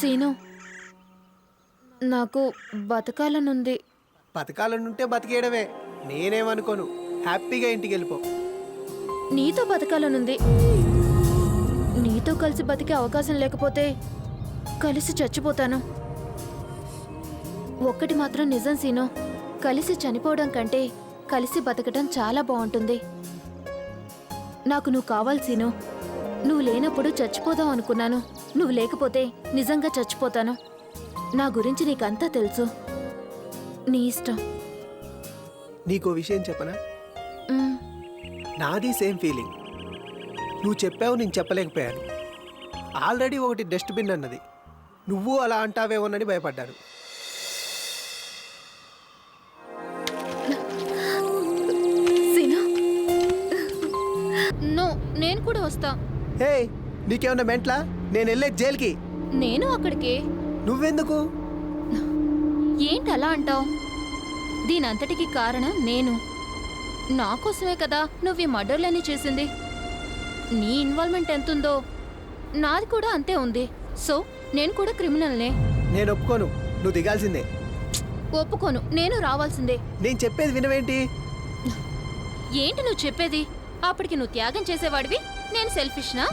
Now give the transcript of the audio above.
Scene నాకు బతకాలనుంది. బతకాలనుంటే బతికేయడమే. నేనేమనుకోను. హ్యాపీగా ఇంటికి వెళ్ళిపో నీతో బతకాలనుంది. నీతో కలిసి బతికే అవకాశం లేకపోతే కలిసి చచ్చిపోతాను. ఒక్కటి మాత్రం నిజం సీను కలిసి చనిపోవడం కంటే కలిసి బతకడం చాలా బాగుంటుంది. నాకు నువ్వు కావాలి సీను. నువ్వు లేనప్పుడు చచ్చిపోదాం అనుకున్నాను. నువ్వు లేకపోతే నిజంగా చచ్చిపోతాను. నా గురించి నీకంతా తెలుసు. నీ ఇష్టం. నీకో విషయం చెప్పనా? మ్, నాది సేమ్ ఫీలింగ్. నువ్వు చెప్పావు నేను చెప్పలేకపోయాను. ఆల్రెడీ ఒకటి డస్ట్బిన్ అన్నది. నువ్వు అలా అంటావేమోనని భయపడ్డాను. సీను. నో నేను కూడా వస్తా. హే నీకేమన్నా మెంట్లా? నేను వెళ్ళే జైలుకి. నేను అక్కడికే. నువ్వెందుకు? ఏంటి అలా అంటావు? దీనంతటికి కారణం నేను. నా కోసమే కదా నువ్వు ఈ మర్డర్లన్నీ చేసింది. నీ ఇన్వాల్వ్మెంట్ ఎంతుందో? నాది కూడా అంతే ఉంది. సో నేను కూడా క్రిమినల్నే. నేను ఒప్పుకోను. నువ్వు దిగాల్సిందే. ఒప్పుకోను. నేను రావాల్సిందే. నేను చెప్పేది వినవేంటి? ఏంటి నువ్వు చెప్పేది? అప్పటికి నువ్వు త్యాగం చేసేవాడివి? నేను సెల్ఫిష్నా